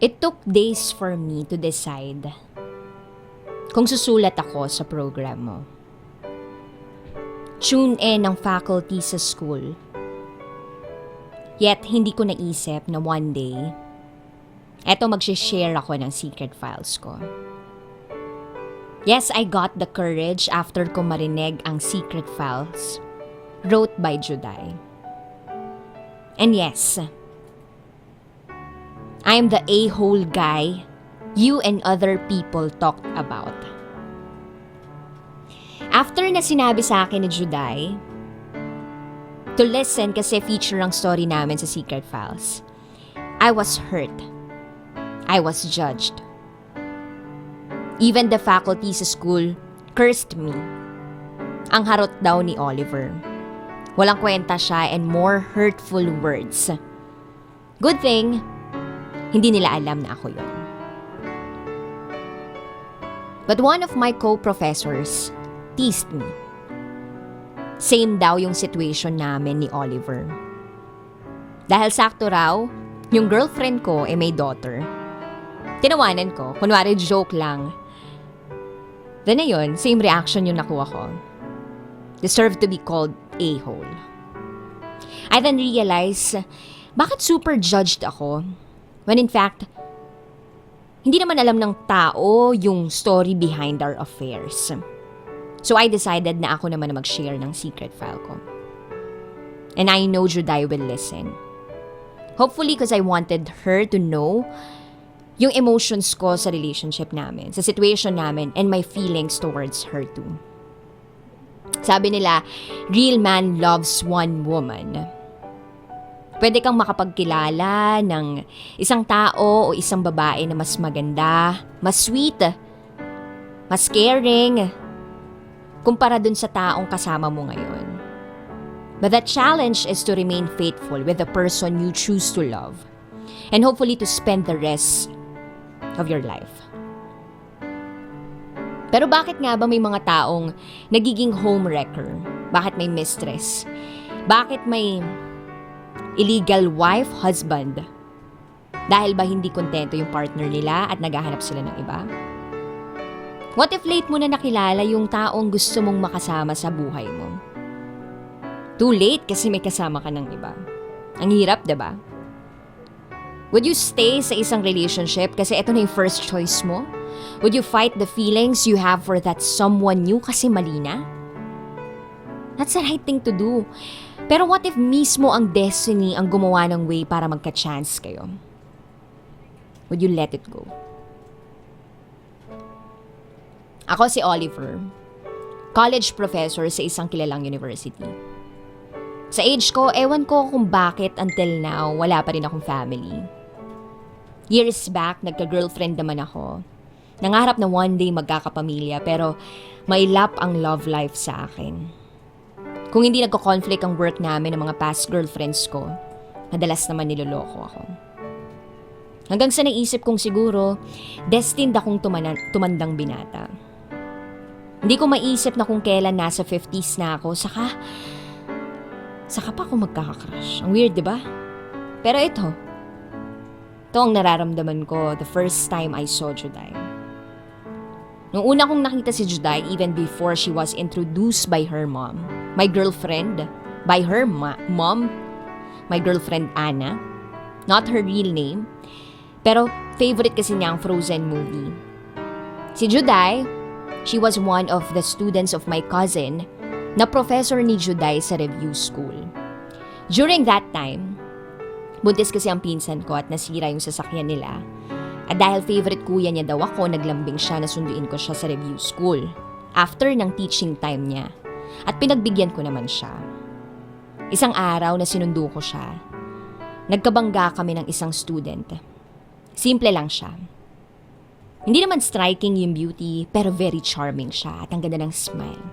It took days for me to decide kung susulat ako sa program mo. Tune in ang faculty sa school. Yet, hindi ko naisip na one day, eto magsishare ako ng secret files ko. Yes, I got the courage after ko marinig ang secret files wrote by Juday. And yes, I am the a-hole guy you and other people talked about. After na sinabi sa akin ni Juday, to listen kasi feature ang story namin sa Secret Files, I was hurt. I was judged. Even the faculty sa school cursed me. Ang harot daw ni Oliver. Walang kwenta siya and more hurtful words. Good thing, hindi nila alam na ako yun. But one of my co-professors teased me. Same daw yung situation namin ni Oliver. Dahil sakto raw, yung girlfriend ko ay may daughter. Tinawanan ko, kunwari joke lang. Then ayun, same reaction yung nakuha ko. Deserve to be called a-hole. I then realized, bakit super judged ako? When in fact, hindi naman alam ng tao yung story behind our affairs. So I decided na ako naman na mag-share ng secret file ko. And I know Juday will listen. Hopefully because I wanted her to know yung emotions ko sa relationship namin, sa situation namin, and my feelings towards her too. Sabi nila, real man loves one woman. Pwede kang makapagkilala ng isang tao o isang babae na mas maganda, mas sweet, mas caring, kumpara dun sa taong kasama mo ngayon. But the challenge is to remain faithful with the person you choose to love and hopefully to spend the rest of your life. Pero bakit nga ba may mga taong nagiging homewrecker? Bakit may mistress? Bakit may illegal wife, husband? Dahil ba hindi kontento yung partner nila at naghahanap sila ng iba? What if late mo na nakilala yung taong gusto mong makasama sa buhay mo? Too late kasi may kasama ka ng iba. Ang hirap, 'di ba? Would you stay sa isang relationship kasi ito na yung first choice mo? Would you fight the feelings you have for that someone new kasi mali na? That's the right thing to do. Pero what if mismo ang destiny ang gumawa ng way para magka-chance kayo? Would you let it go? Ako si Oliver, college professor sa isang kilalang university. Sa age ko, ewan ko kung bakit until now wala pa rin akong family. Years back, nagka-girlfriend naman ako. Nangarap na one day magkakapamilya pero may lap ang love life sa akin. Kung hindi nagko-conflict ang work namin ng mga past girlfriends ko, madalas naman niloloko ako. Hanggang sa naisip kong siguro, destined akong tumanan, tumandang binata. Hindi ko maisip na kung kailan nasa 50s na ako, saka, saka pa ako magkakakrush. Ang weird, di ba? Pero ito, ito ang nararamdaman ko the first time I saw Juday. Nung una kong nakita si Juday, even before she was introduced by her mom, my girlfriend, by her ma- mom, my girlfriend Anna, not her real name, pero favorite kasi niya ang Frozen movie. Si Juday, she was one of the students of my cousin na professor ni Juday sa review school. During that time, buntis kasi ang pinsan ko at nasira yung sasakyan nila. At dahil favorite kuya niya daw ako, naglambing siya na sunduin ko siya sa review school. After ng teaching time niya. At pinagbigyan ko naman siya. Isang araw na sinundo ko siya, nagkabangga kami ng isang student. Simple lang siya. Hindi naman striking yung beauty, pero very charming siya at ang ganda ng smile.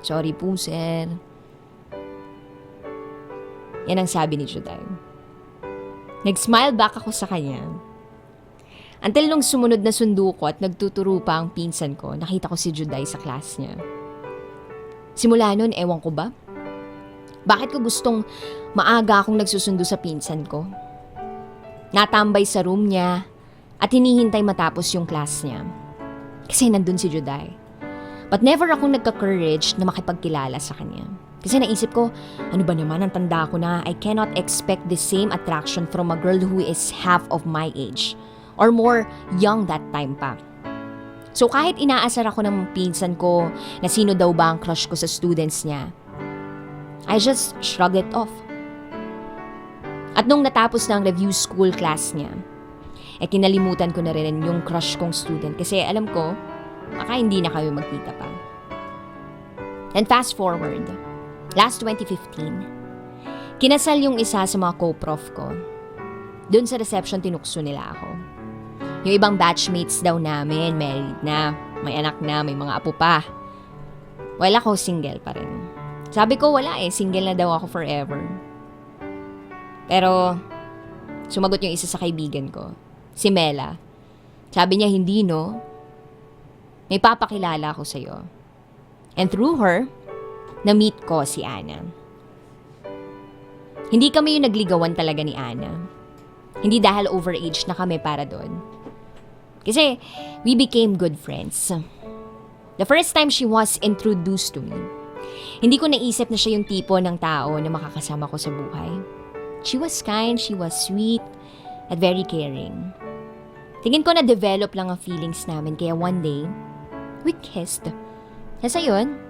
Sorry po, sir. Yan ang sabi ni Juday. Nag-smile back ako sa kanya. Until nung sumunod na sundo ko at nagtuturo pa ang pinsan ko, nakita ko si Juday sa class niya. Simula nun, ewan ko ba? Bakit ko gustong maaga akong nagsusundo sa pinsan ko? natambay sa room niya, at hinihintay matapos yung class niya. Kasi nandun si Juday. But never akong nagka-courage na makipagkilala sa kanya. Kasi naisip ko, ano ba naman ang tanda ko na I cannot expect the same attraction from a girl who is half of my age. Or more young that time pa. So kahit inaasar ako ng pinsan ko na sino daw ba ang crush ko sa students niya, I just shrugged it off. At nung natapos na ang review school class niya, eh kinalimutan ko na rin yung crush kong student kasi alam ko, baka hindi na kami magkita pa. And fast forward, last 2015, kinasal yung isa sa mga co-prof ko. Doon sa reception tinukso nila ako. Yung ibang batchmates daw namin, married na, may anak na, may mga apo pa. Well, ako single pa rin. Sabi ko wala eh, single na daw ako forever. Pero, sumagot yung isa sa kaibigan ko, si Mela. Sabi niya, hindi no. May papakilala ako sa'yo. And through her, na-meet ko si Ana. Hindi kami yung nagligawan talaga ni Ana. Hindi dahil overage na kami para doon. Kasi we became good friends. The first time she was introduced to me, hindi ko naisip na siya yung tipo ng tao na makakasama ko sa buhay. She was kind, she was sweet, at very caring. Tingin ko na develop lang ang feelings namin kaya one day, we kissed. Nasa yun,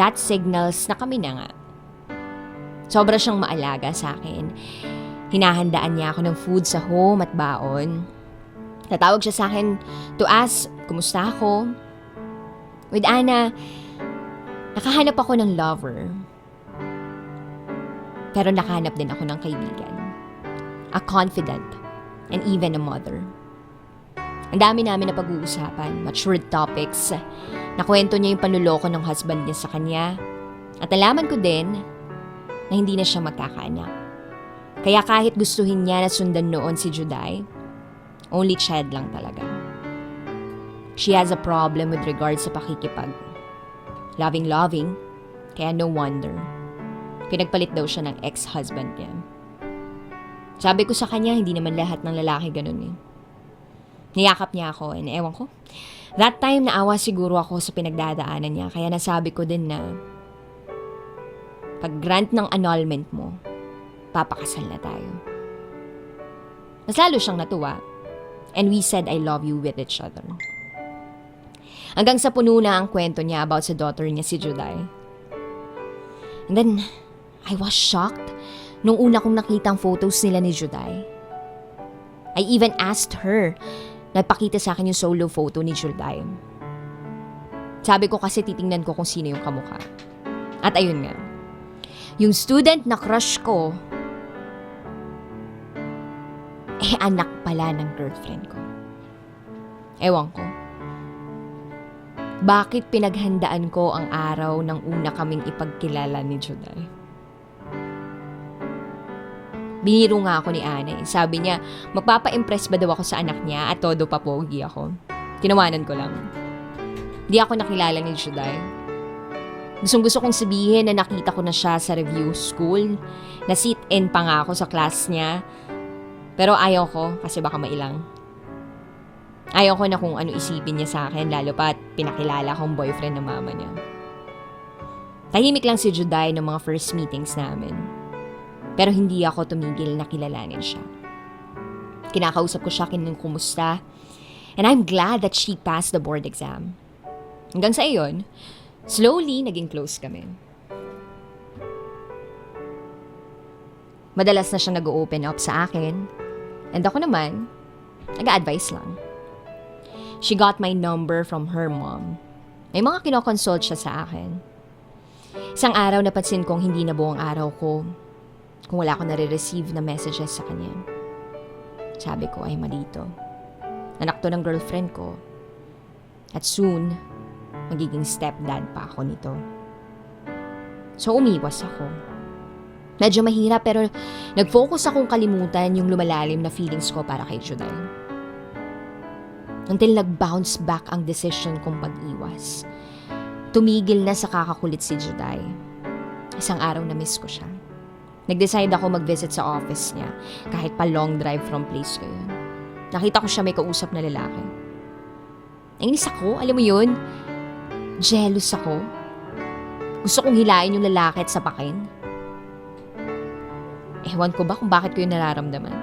that signals na kami na nga. Sobra siyang maalaga sa akin. Hinahandaan niya ako ng food sa home at baon. Tatawag siya sa akin to ask, kumusta ako? With Anna, nakahanap ako ng lover. Pero nakahanap din ako ng kaibigan. A confidant, and even a mother. Ang dami namin na pag-uusapan, matured topics. Nakwento niya yung panuloko ng husband niya sa kanya. At nalaman ko din na hindi na siya magkakaanak. Kaya kahit gustuhin niya na sundan noon si Juday, only child lang talaga. She has a problem with regards sa pakikipag. Loving-loving, kaya no wonder. Pinagpalit daw siya ng ex-husband niya. Sabi ko sa kanya, hindi naman lahat ng lalaki ganun eh. Niyakap niya ako and ewan ko. That time, naawa siguro ako sa pinagdadaanan niya kaya nasabi ko din na pag grant ng annulment mo, papakasal na tayo. Mas lalo siyang natuwa and we said I love you with each other. Hanggang sa puno na ang kwento niya about sa daughter niya si Juday. And then, I was shocked nung una kong nakita ang photos nila ni Juday. I even asked her Nagpakita sa akin yung solo photo ni Juday. Sabi ko kasi titingnan ko kung sino yung kamukha. At ayun nga. Yung student na crush ko, eh anak pala ng girlfriend ko. Ewan ko. Bakit pinaghandaan ko ang araw ng una kaming ipagkilala ni Juday? Biniro nga ako ni Ana. eh. Sabi niya, magpapa-impress ba daw ako sa anak niya at todo pa pogi ako. Tinawanan ko lang. Di ako nakilala ni Juday. Gustong gusto kong sabihin na nakita ko na siya sa review school. Na sit-in pa nga ako sa class niya. Pero ayaw ko kasi baka mailang. Ayaw ko na kung ano isipin niya sa akin lalo pa at pinakilala kong boyfriend ng mama niya. Tahimik lang si Juday ng mga first meetings namin. Pero hindi ako tumigil na kilalanin siya. Kinakausap ko siya kinung kumusta. And I'm glad that she passed the board exam. Hanggang sa iyon, slowly naging close kami. Madalas na siya nag-open up sa akin. And ako naman, nag-advise lang. She got my number from her mom. May mga kinokonsult siya sa akin. Isang araw napansin kong hindi na buong araw ko kung wala akong nare-receive na messages sa kanya. Sabi ko ay malito. Anak to ng girlfriend ko. At soon, magiging stepdad pa ako nito. So umiwas ako. Medyo mahirap pero nag-focus akong kalimutan yung lumalalim na feelings ko para kay Juday. Until nag-bounce back ang decision kong pag-iwas. Tumigil na sa kakakulit si Juday. Isang araw na miss ko siya. Nag-decide ako mag-visit sa office niya, kahit pa long drive from place ko yun. Nakita ko siya may kausap na lalaki. Nainis ako, alam mo yun? Jealous ako. Gusto kong hilain yung lalaki at sapakin. Ewan ko ba kung bakit ko yung nararamdaman.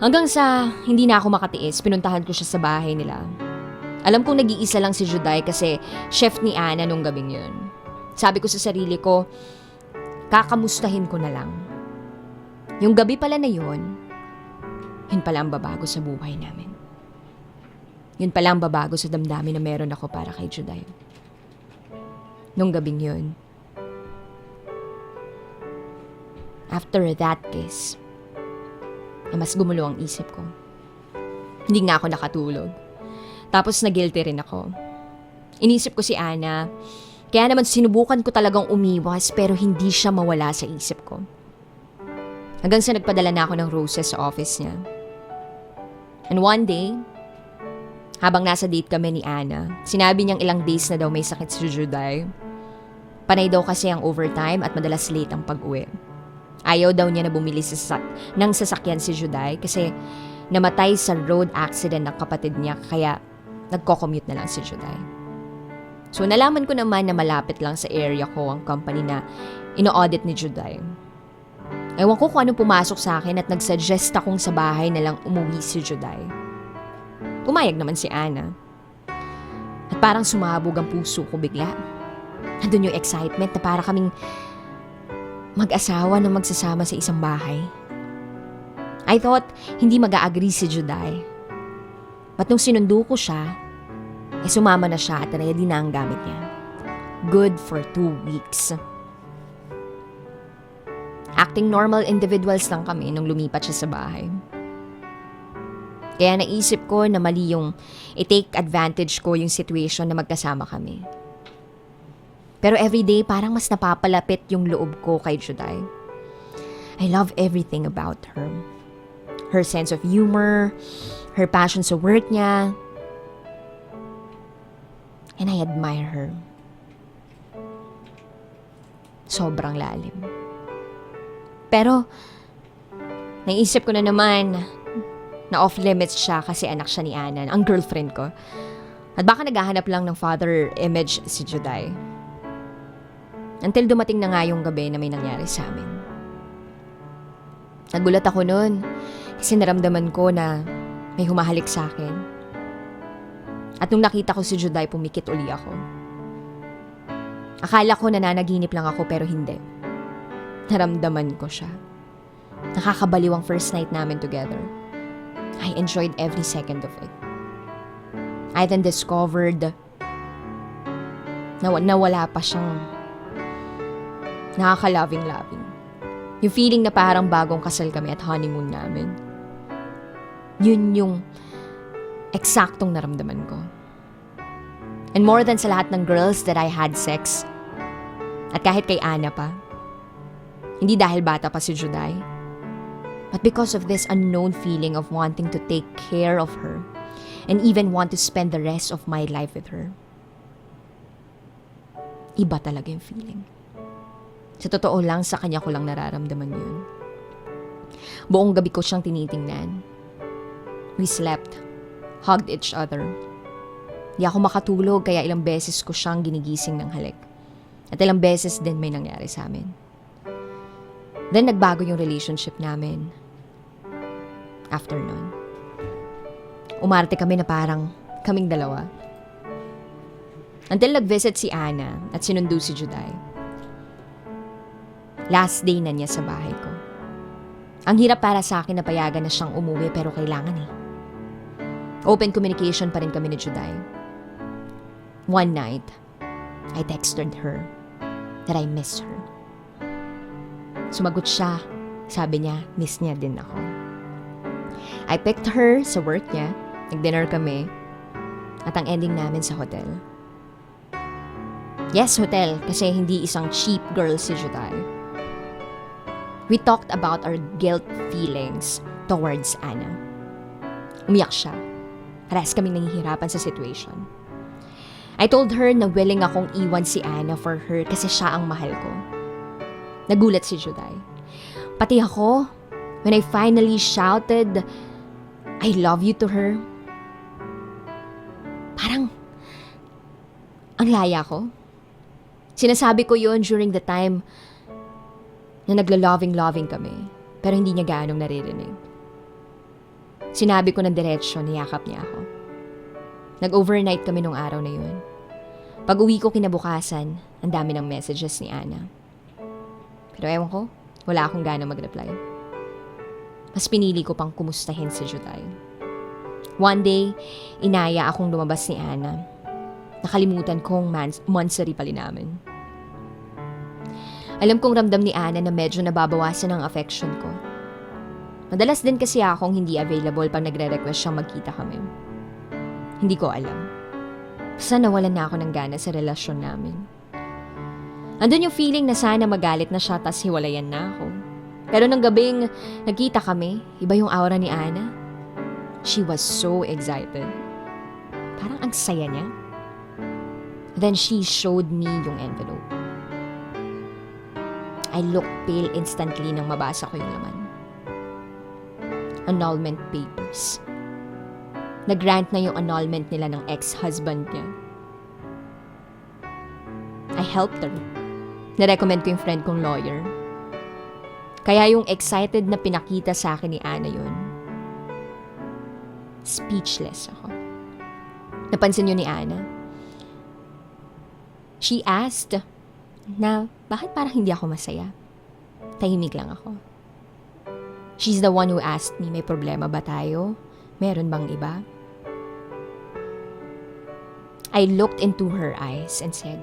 Hanggang sa hindi na ako makatiis, pinuntahan ko siya sa bahay nila. Alam kong nag-iisa lang si Juday kasi chef ni Ana nung gabing yun. Sabi ko sa sarili ko, kakamustahin ko na lang. Yung gabi pala na yun, yun pala ang babago sa buhay namin. Yun pala ang babago sa damdamin na meron ako para kay Juday. Nung gabing yun. After that kiss, na mas gumulo ang isip ko. Hindi nga ako nakatulog. Tapos na-guilty rin ako. Inisip ko si Ana, kaya naman sinubukan ko talagang umiwas pero hindi siya mawala sa isip ko. Hanggang sa nagpadala na ako ng roses sa office niya. And one day, habang nasa date kami ni Ana, sinabi niyang ilang days na daw may sakit si Juday. Panay daw kasi ang overtime at madalas late ang pag-uwi. Ayaw daw niya na bumili sa sak ng sasakyan si Juday kasi namatay sa road accident ng kapatid niya kaya nagko-commute na lang si Juday. So nalaman ko naman na malapit lang sa area ko ang company na ino-audit ni Juday. Ewan ko kung anong pumasok sa akin at nagsuggest akong sa bahay na lang umuwi si Juday. Pumayag naman si Ana. At parang sumabog ang puso ko bigla. Nandun yung excitement na para kaming mag-asawa na magsasama sa isang bahay. I thought hindi mag-agree si Juday. But nung sinundo ko siya, eh sumama na siya at ready na ang gamit niya. Good for two weeks. Acting normal individuals lang kami nung lumipat siya sa bahay. Kaya naisip ko na mali yung i-take advantage ko yung situation na magkasama kami. Pero everyday parang mas napapalapit yung loob ko kay Juday. I love everything about her. Her sense of humor, her passion sa work niya. And I admire her. Sobrang lalim. Pero, naisip ko na naman na off-limits siya kasi anak siya ni Ana, ang girlfriend ko. At baka naghahanap lang ng father image si Juday. Until dumating na nga yung gabi na may nangyari sa amin. Nagulat ako noon kasi naramdaman ko na may humahalik sa akin. At nung nakita ko si Juday, pumikit uli ako. Akala ko nananaginip lang ako pero hindi. Naramdaman ko siya. Nakakabaliw ang first night namin together. I enjoyed every second of it. I then discovered na nawala pa siyang nakaka-loving-loving. Yung feeling na parang bagong kasal kami at honeymoon namin. Yun yung eksaktong naramdaman ko. And more than sa lahat ng girls that I had sex, at kahit kay Ana pa, hindi dahil bata pa si Juday, but because of this unknown feeling of wanting to take care of her and even want to spend the rest of my life with her. Iba talaga yung feeling. Sa totoo lang, sa kanya ko lang nararamdaman yun. Buong gabi ko siyang tinitingnan. We slept, hugged each other. Di ako makatulog kaya ilang beses ko siyang ginigising ng halik. At ilang beses din may nangyari sa amin. Then nagbago yung relationship namin. After nun. Umarte kami na parang kaming dalawa. Until nag-visit si Ana at sinundo si Juday. Last day na niya sa bahay ko. Ang hirap para sa akin na payagan na siyang umuwi pero kailangan eh. Open communication pa rin kami ni Juday. One night, I texted her that I miss her. Sumagot siya. Sabi niya, miss niya din ako. I picked her sa work niya. Nag-dinner kami. At ang ending namin sa hotel. Yes, hotel. Kasi hindi isang cheap girl si Juday. We talked about our guilt feelings towards Anna. Umiyak siya. Parehas kaming nangihirapan sa situation. I told her na willing akong iwan si Anna for her kasi siya ang mahal ko. Nagulat si Juday. Pati ako, when I finally shouted, I love you to her, parang, ang laya ko. Sinasabi ko yon during the time na nagla-loving-loving kami, pero hindi niya gaanong naririnig. Sinabi ko ng diretsyo, niyakap niya ako. Nag-overnight kami nung araw na yun. Pag uwi ko kinabukasan, ang dami ng messages ni Ana. Pero ewan ko, wala akong gana mag-reply. Mas pinili ko pang kumustahin si Juday. One day, inaya akong lumabas ni Ana. Nakalimutan kong mans- monthsary pali namin. Alam kong ramdam ni Ana na medyo nababawasan ang affection ko. Madalas din kasi akong hindi available pag nagre-request siyang magkita kami. Hindi ko alam. Basta nawalan na ako ng gana sa relasyon namin. Andun yung feeling na sana magalit na siya tas hiwalayan na ako. Pero nang gabing nagkita kami, iba yung aura ni Ana. She was so excited. Parang ang saya niya. Then she showed me yung envelope. I looked pale instantly nang mabasa ko yung laman. Annulment papers. Nag-grant na yung annulment nila ng ex-husband niya. I helped her. Narecommend ko yung friend kong lawyer. Kaya yung excited na pinakita sa akin ni Ana yun. Speechless ako. Napansin yun ni Ana. She asked na bakit parang hindi ako masaya. Tahimik lang ako. She's the one who asked me, may problema ba tayo? Meron bang iba? I looked into her eyes and said,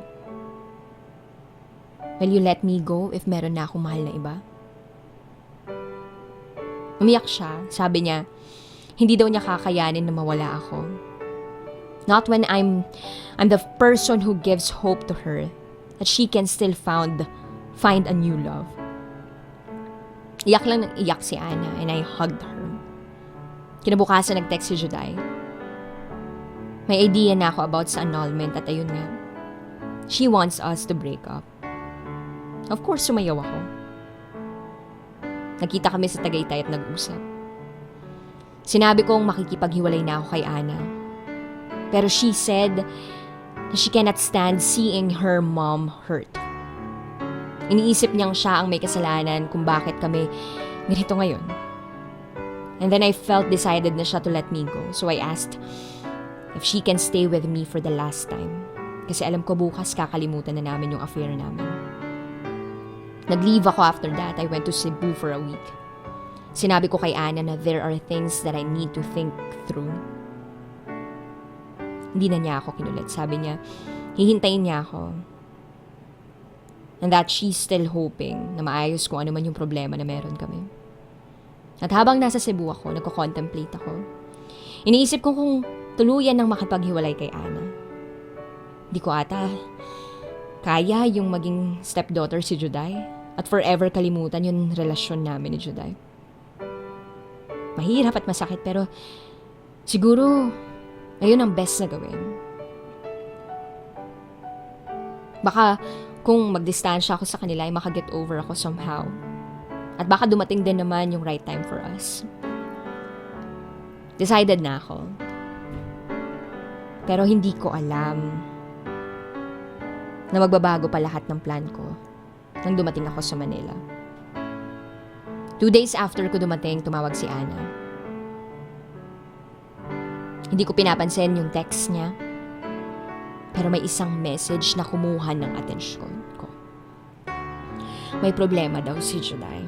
Will you let me go if meron na akong mahal na iba? Umiyak siya. Sabi niya, hindi daw niya kakayanin na mawala ako. Not when I'm I'm the person who gives hope to her that she can still found find a new love. Iyak lang ng iyak si Ana and I hugged her. Kinabukasan nag-text si Juday. May idea na ako about sa annulment at ayun nga. She wants us to break up. Of course, sumayaw ako. Nakita kami sa Tagaytay at nag-usap. Sinabi kong makikipaghiwalay na ako kay Ana. Pero she said she cannot stand seeing her mom hurt. Iniisip niyang siya ang may kasalanan kung bakit kami ganito ngayon. And then I felt decided na siya to let me go. So I asked if she can stay with me for the last time. Kasi alam ko bukas kakalimutan na namin yung affair namin. Nag-leave ako after that. I went to Cebu for a week. Sinabi ko kay Ana na there are things that I need to think through. Hindi na niya ako kinulit. Sabi niya, hihintayin niya ako. And that she's still hoping na maayos kung ano man yung problema na meron kami. At habang nasa Cebu ako, nagko-contemplate ako. Iniisip ko kung tuluyan ng makipaghiwalay kay Ana. Di ko ata kaya yung maging stepdaughter si Juday at forever kalimutan yung relasyon namin ni Juday. Mahirap at masakit pero siguro ayun ang best na gawin. Baka kung magdistansya ako sa kanila ay makaget over ako somehow. At baka dumating din naman yung right time for us. Decided na ako. Pero hindi ko alam na magbabago pa lahat ng plan ko nang dumating ako sa Manila. Two days after ko dumating, tumawag si Ana. Hindi ko pinapansin yung text niya. Pero may isang message na kumuha ng atensyon ko. May problema daw si Juday.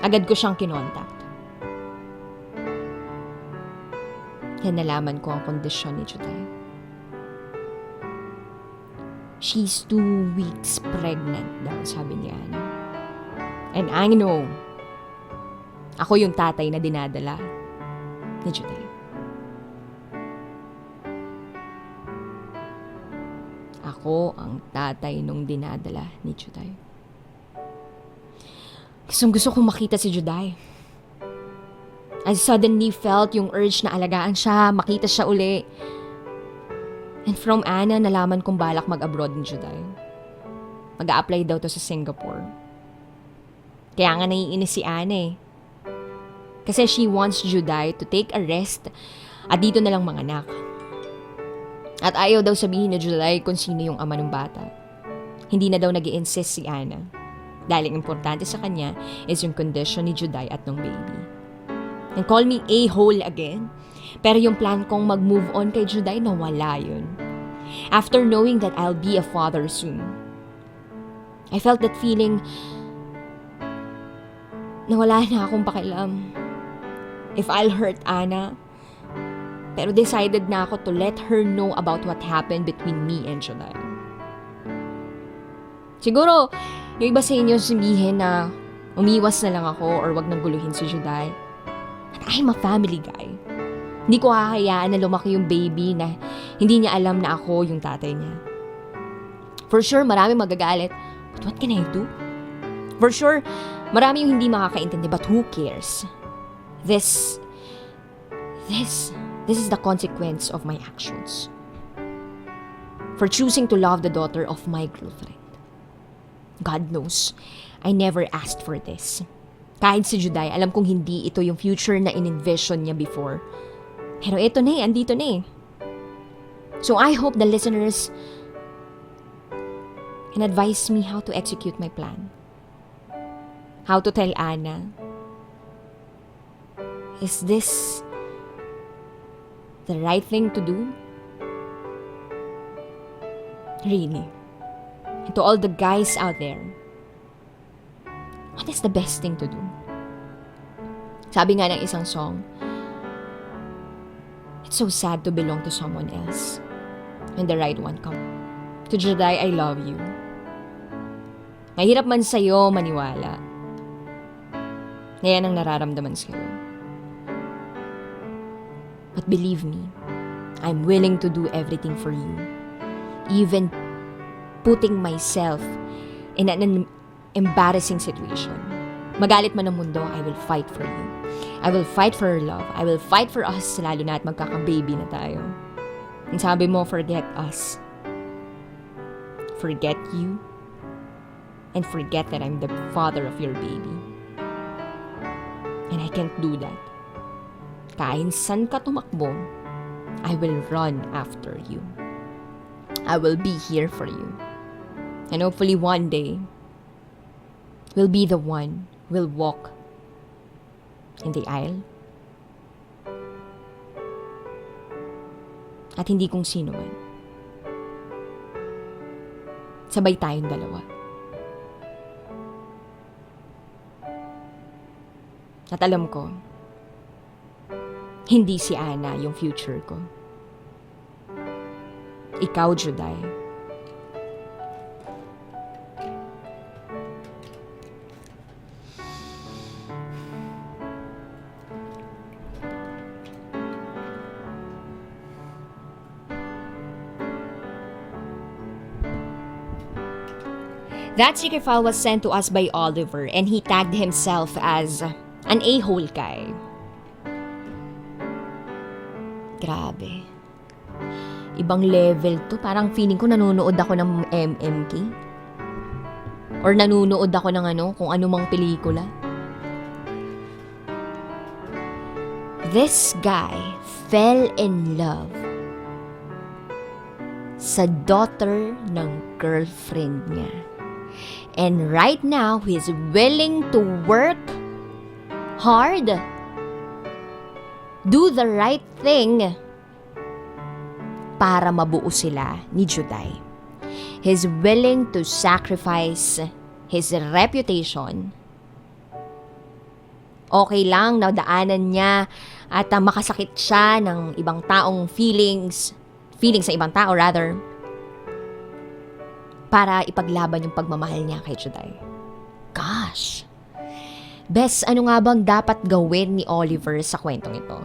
Agad ko siyang kinontak. Kaya nalaman ko ang kondisyon ni Juday. She's two weeks pregnant daw, sabi ni Ana. And I know, ako yung tatay na dinadala ni Juday. Ako ang tatay nung dinadala ni Juday. Gustong gusto kong makita si Juday. I suddenly felt yung urge na alagaan siya, makita siya uli. And from Anna, nalaman kong balak mag-abroad ni Juday. mag apply daw to sa Singapore. Kaya nga naiinis si Ana eh. Kasi she wants Juday to take a rest at dito na lang manganak. At ayaw daw sabihin ni July kung sino yung ama ng bata. Hindi na daw nag insist si Ana. Dahil ang importante sa kanya is yung condition ni Juday at ng baby. And call me a-hole again. Pero yung plan kong mag-move on kay Juday, nawala yun. After knowing that I'll be a father soon, I felt that feeling na wala na akong pakialam. If I'll hurt Ana, pero decided na ako to let her know about what happened between me and Juday. Siguro, yung iba sa inyo sabihin na umiwas na lang ako or wag nang guluhin si Juday. But I'm a family guy. Hindi ko hahayaan na lumaki yung baby na hindi niya alam na ako yung tatay niya. For sure, marami magagalit. But what can I do? For sure, marami yung hindi makakaintindi. But who cares? This, this, this is the consequence of my actions. For choosing to love the daughter of my girlfriend. God knows, I never asked for this. Kahit si Juday, alam kong hindi ito yung future na in-envision niya before. Pero ito na eh, andito na eh. So I hope the listeners can advise me how to execute my plan. How to tell Anna, is this the right thing to do? Really? And to all the guys out there, what is the best thing to do? Sabi nga ng isang song, It's so sad to belong to someone else when the right one come. To Juday, I love you. Mahirap man sa'yo maniwala. Ngayon ang nararamdaman sa'yo. But believe me, I'm willing to do everything for you. Even putting myself in an embarrassing situation. Magalit man ang mundo, I will fight for you. I will fight for her love. I will fight for us, lalo na at magkaka-baby na tayo. And sabi mo, forget us. Forget you. And forget that I'm the father of your baby. And I can't do that. Kahit san ka tumakbo, I will run after you. I will be here for you. And hopefully one day, will be the one will walk in the aisle. At hindi kung sino man. Sabay tayong dalawa. At alam ko, hindi si Ana yung future ko. Ikaw, Juday. That secret file was sent to us by Oliver and he tagged himself as an a-hole guy. Grabe. Ibang level to. Parang feeling ko nanonood ako ng MMK. Or nanonood ako ng ano, kung anumang pelikula. This guy fell in love sa daughter ng girlfriend niya. And right now, he's willing to work hard, do the right thing para mabuo sila ni Juday. He's willing to sacrifice his reputation. Okay lang na daanan niya at uh, makasakit siya ng ibang taong feelings, feelings sa ibang tao rather, para ipaglaban yung pagmamahal niya kay Juday. Gosh! Bes, ano nga bang dapat gawin ni Oliver sa kwentong ito?